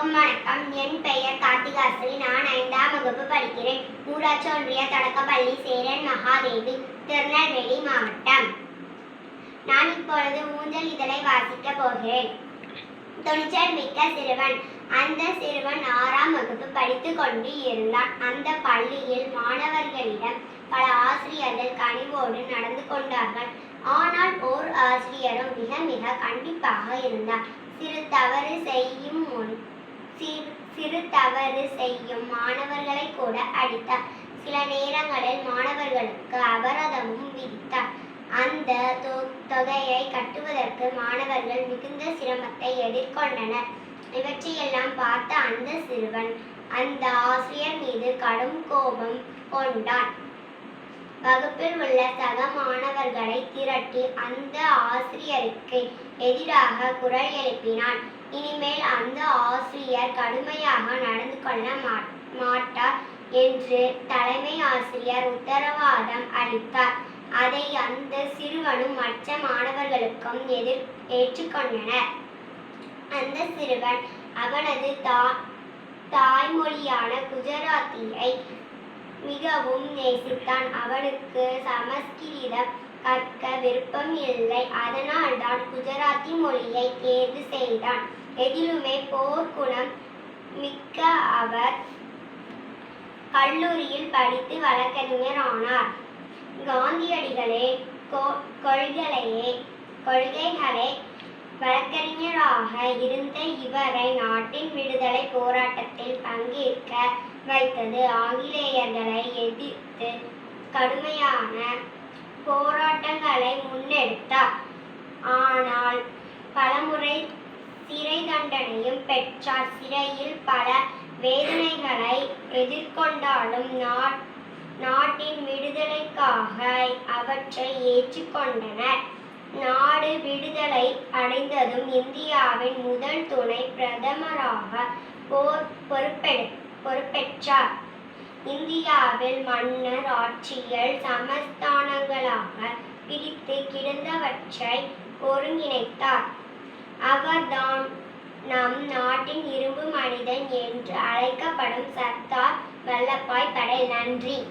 அனைவருக்கும் வணக்கம் என் பெயர் கார்த்திகாஸ்ரீ நான் ஐந்தாம் வகுப்பு படிக்கிறேன். ஊராட்சி ஒன்றிய தொடக்கப்பள்ளி சேரன் மகாதேவி திருநெல்வேலி மாவட்டம். நான் இப்பொழுது ஊஞ்சல் இதழை வாசிக்க போகிறேன். துணிச்சல் மிக்க சிறுவன். அந்த சிறுவன் ஆறாம் வகுப்பு படித்து கொண்டு இருந்தான். அந்த பள்ளியில் மாணவர்களிடம் பல ஆசிரியர்கள் கனிவோடு நடந்து கொண்டார்கள். ஆனால் ஓர் ஆசிரியரும் மிக மிக கண்டிப்பாக இருந்தார். சிறு தவறு செய்யும் முன் சிறு- சிறு தவறு செய்யும் மாணவர்களை கூட அடித்தார். சில நேரங்களில் மாணவர்களுக்கு அபராதமும் விதித்தார். அந்த தொ- தொகையை கட்டுவதற்கு மாணவர்கள் மிகுந்த சிரமத்தை எதிர்கொண்டனர். இவற்றையெல்லாம் பார்த்த அந்த சிறுவன் அந்த ஆசிரியர் மீது கடும் கோபம் கொண்டான். வகுப்பில் உள்ள சக மாணவர்களை திரட்டி அந்த ஆசிரியருக்கு எதிராக குரல் எழுப்பினான். இனிமேல் அந்த ஆசிரியர் கடுமையாக நடந்து கொள்ள மாட்டார் என்று தலைமை ஆசிரியர் உத்தரவாதம் அளித்தார். அதை அந்த சிறுவனும் மற்ற மாணவர்களுக்கும் எதிர் ஏற்றுக்கொண்டனர். அந்த சிறுவன் அவனது தா தாய்மொழியான குஜராத்தியை மிகவும் நேசித்தான். அவனுக்கு சமஸ்கிருதம் கற்க விருப்பம் இல்லை. அதனால்தான் குஜராத்தி மொழியை தேர்வு செய்தான். எதிலுமே போர்க்குணம் மிக்க அவர் கல்லூரியில் படித்து வழக்கறிஞர் ஆனார் காந்தியடிகளே கொ- கொள்கையே கொள்கைகளை வழக்கறிஞராக இருந்த இவரை நாட்டின் விடுதலை போராட்டத்தில் பங்கேற்க வைத்தது ஆங்கிலேயர்களை எதிர்த்து கடுமையான போராட்டங்களை முன்னெடுத்தார். ஆனால் பலமுறை சிறை தண்டனையும் பெற்றார். சிறையில் பல வேதனைகளை எதிர்கொண்டாலும் நாட் நாட்டின் விடுதலைக்காக அவற்றை ஏற்றுக்கொண்டனர். நாடு விடுதலை அடைந்ததும் இந்தியாவின் முதல் துணை பிரதமராக போர் பொறுப்பெடு பொறுப்பேற்றார். இந்தியாவில் மன்னர் ஆட்சியில் சமஸ்தானங்களாக பிரித்து கிடந்தவற்றை ஒருங்கிணைத்தார். அவர்தான் நம் நாட்டின் இரும்பு மனிதன் என்று அழைக்கப்படும் சர்தார் வல்லபாய் படேல். நன்றி.